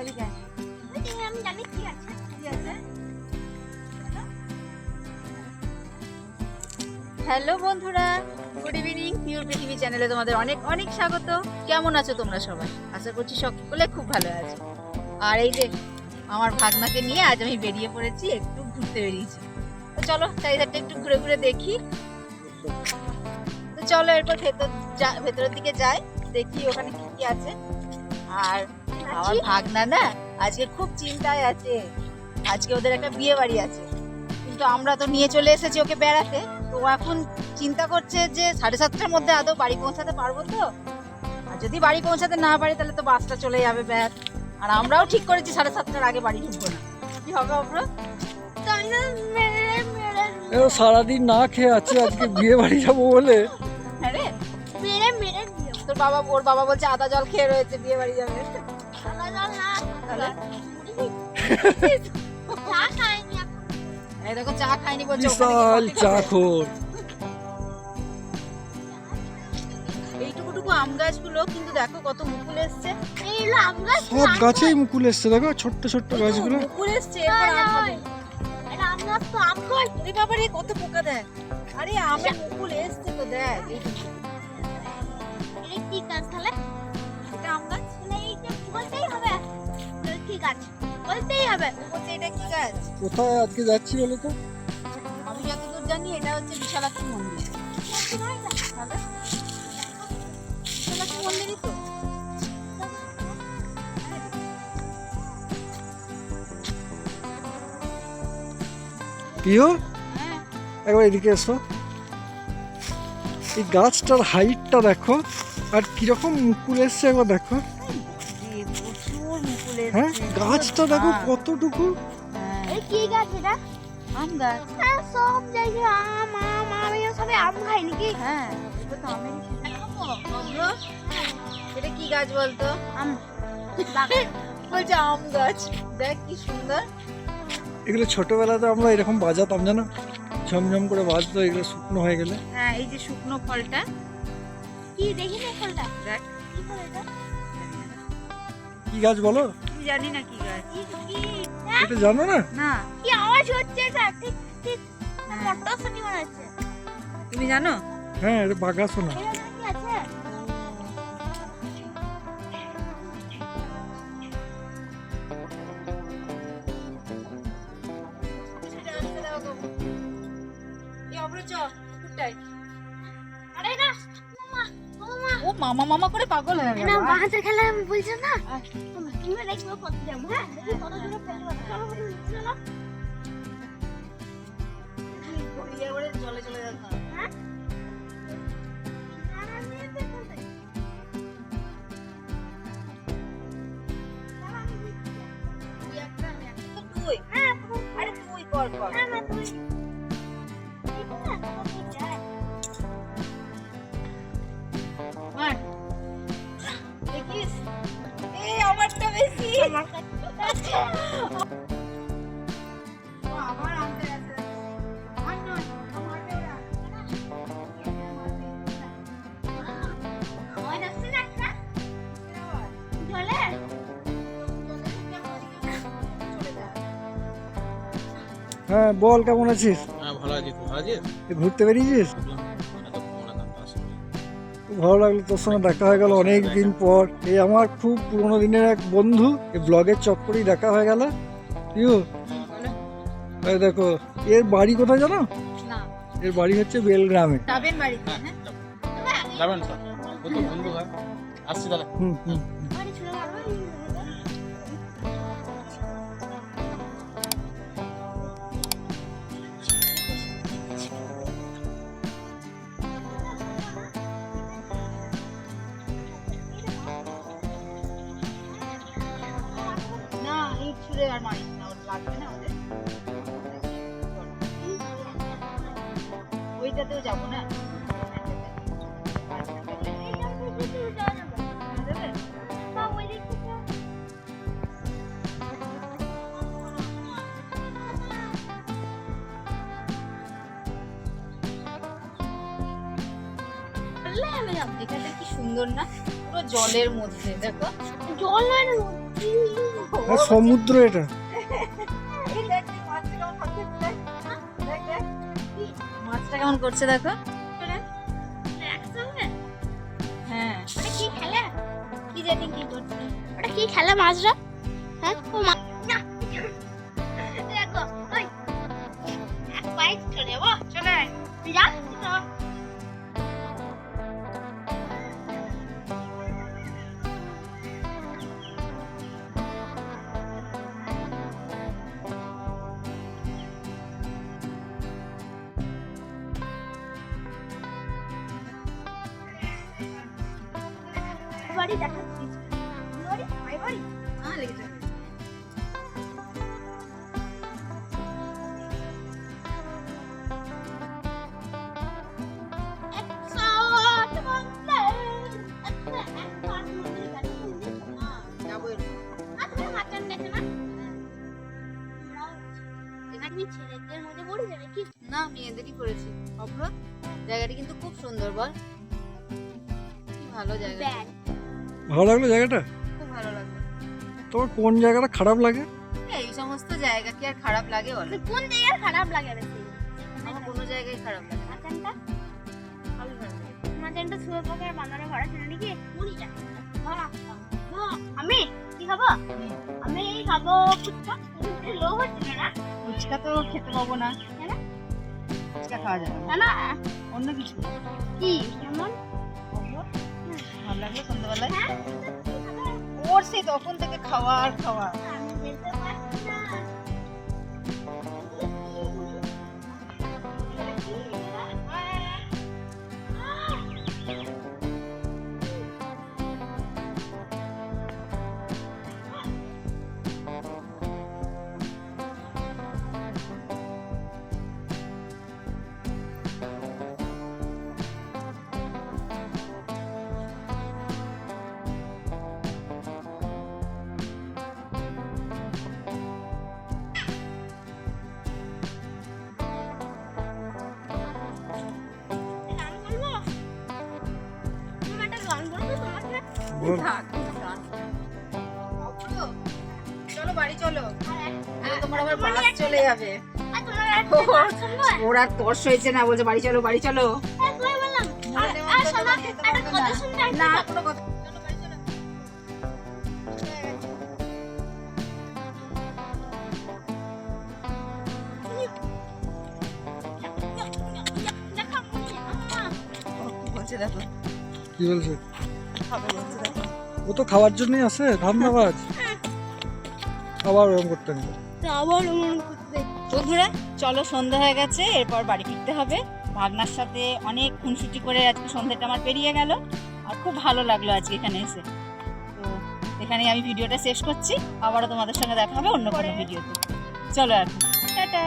এসো এদিকে আমি জানি কি আছে। কি আছে? হ্যালো বন্ধুরা গুড ইভিনিং পিওর পৃথিবী চ্যানেলে তোমাদের অনেক অনেক স্বাগত। কেমন আছো তোমরা সবাই? আশা করছি সকলে খুব ভালো আছো। আর এই যে আমার ভাগনাকে নিয়ে আজ আমি বেরিয়ে পড়েছি একটু ঘুরতে বেরিয়েছি। তো চলো চারিধারটা একটু ঘুরে ঘুরে দেখি। তো চলো এরপর ভেতর যা- ভেতরের দিকে যাই দেখি ওখানে কি কি আছে। আর আমার ভাগনা না আজকে খুব চিন্তায় আছে। আজকে ওদের একটা বিয়ে বাড়ি আছে। কিন্তু আমরা তো নিয়ে চলে এসেছি ওকে বেড়াতে। তো ও এখন চিন্তা করছে যে সাড়ে সাতটার মধ্যে আদৌ বাড়ি পৌঁছাতে পারব তো? আর যদি বাড়ি পৌঁছাতে না পারি তাহলে তো বাসটা চলে যাবে ব্যাস। আর আমরাও ঠিক করেছি সাড়ে সাতটার আগে বাড়ি ঢুকবো না। কি হবে আমরা সারাদিন না খেয়ে আছি আজকে বিয়ে বাড়ি যাব বলে। হ্যাঁ তোর বাবা ওর বাবা বলছে আদা জল খেয়ে রয়েছে বিয়ে বাড়ি যাবে। এই দেখো চা খাইনি বলছে বিশাল কফি এইটুকুটুকু আম গাছগুলো কিন্তু দেখো কত মুকুল এসছে। এই আম গাছ সব গাছেই মুকুল এসছে দেখো ছোট্ট ছোট্ট গাছগুলো। মুকুল এসছে এরপর আম হবে। এটা আম গাছ তো আম গাছ ওরে বাবা রে কত পোকা দেয় আরে আমের মুকুল এসছে তো দেখ এটা কি গাছ তাহলে? এটা আম গাছ? এইটা বলতেই হবে এটা কি গাছ? বলতেই হবে। এটা কি গাছ? কোথায় আজকে যাচ্ছি বলো তো? আমি যতদূর জানি এটা হচ্ছে বিশালাক্ষী মন্দির। বিশালাক্ষী মন্দিরই তো। প্রিয় হ্যাঁ। একবার এদিকে এসো। এই গাছটার হাইটটা দেখো আর কীরকম মুকুল এসছে একবার দেখো। হ্যাঁ? গাছটা দেখো হ্যাঁ, কতটুকু। হ্যাঁ, এই কি গাছ এটা? আম গাছ। হ্যাঁ সব জায়গায় আম আম আম সবাই আম খায় নাকি? হ্যাঁ এটা তো আমের এটা কি গাছ বলতো? আম। বলছে আম গাছ। দেখ কি সুন্দর। এগুলো ছোটবেলাতে আমরা এরকম বাজাতাম জানো? ঝমঝম করে বাজতো এগুলো শুকনো হয়ে গেলে। হ্যাঁ এই যে শুকনো ফলটা। কি দেখি না ফলটা। দেখ। কি ফল এটা? কি গাছ বলো? জানি না কি গাছ এটা জানো না? না। কি আওয়াজ হচ্ছে এটা ঠিক ঠিক। মোটর শুনি মনে হচ্ছে। তুমি জানো? হ্যাঁ এটা বাগাসোনা এটা মামা মামা করে পাগল হয়ে গেল না বাহাতে খেলা আমি বলছি না। তুমি কত যাব হ্যাঁ দেখি কত দূরে চলো চলো চলে। চলে যাচ্ছে হ্যাঁ? আমি তুই হ্যাঁ আরে তুই কর কর। না না তুই। হ্যাঁ বল কেমন আছিস? হ্যাঁ ভালো আছি। তুই ভালো আছিস? ঘুরতে বেরিয়েছিস? ভালো লাগল তোর সঙ্গে দেখা হয়ে গেল অনেক দিন পর। এই আমার খুব পুরোনো দিনের এক বন্ধু এই ব্লগের চক্করেই দেখা হয়ে গেল। ইউ এই দেখো এর বাড়ি কোথায় জানো? এর বাড়ি হচ্ছে বেলগ্রামে। যাবেন বাড়িতে হ্যাঁ। যাবেন। স্যার ও বন্ধু হয়। আসছি তাহলে। হুম হুম। মারিস না ওর লাগবে না ওদের ওইটাতেও যাব না এখানটা কি সুন্দর না? পুরো জলের মধ্যে দেখো। জল নয় আর সমুদ্র এটা। মাছটা কেমন করছে দেখো? হ্যাঁ। কি খেলা? কি জানি কি করছে। ওটা কি খেলা মাছরা? হ্যাঁ? বাড়ি দেখাচ্ছি। বাড়ি। আই বাড়ি হ্যাঁ। ছেলেদের মধ্যে না মেয়েদেরই করেছি অভ্র জায়গাটা কিন্তু খুব সুন্দর বল। কি ভালো জায়গা। ভালো লাগল জায়গাটা? খুব ভালো লাগল। তোমার কোন জায়গাটা খারাপ লাগে? এই সমস্ত জায়গা কি আর খারাপ লাগে বলো? কোন জায়গায় খারাপ লাগে বেশি? আমার কোনো জায়গায় খারাপ লাগে ভালো শুয়ে ভরা ছিল নাকি? মুড়ি যা আমি? কি খাব? আমি খাব ফুচকা। লো হচ্ছে না। ফুচকা তো খেতে পাবো না? ফুচকা খাওয়া যাবে না। অন্য কিছু। কি? ভালো লাগল সন্ধ্যাবেলায়? করছি তখন থেকে খাওয়া আর খাওয়া। থাক, থাক। চলো বাড়ি চলো। তোমার আবার বাস চলে যাবে। আর তোমার একটা গান শুনব ওর আর তর্স হয়েছে না বলছে বাড়ি চলো বাড়ি চলো। হ্যাঁ না। কোনো কথা। কি বলছে? খাবে ও তো খাওয়ার জন্যই আসে ধান্দাবাজ আবার ওরকম করতে নেই তো আবার মন করতে বন্ধুরা চলো সন্ধ্যা হয়ে গেছে এরপর বাড়ি ফিরতে হবে। ভাগনার সাথে অনেক খুনসুটি করে আজকে সন্ধ্যাটা আমার পেরিয়ে গেল আর খুব ভালো লাগল আজকে এখানে এসে। তো এখানেই আমি ভিডিওটা শেষ করছি আবারও তোমাদের সঙ্গে দেখা হবে অন্য কোনো ভিডিওতে। চলো এখন। টাটা।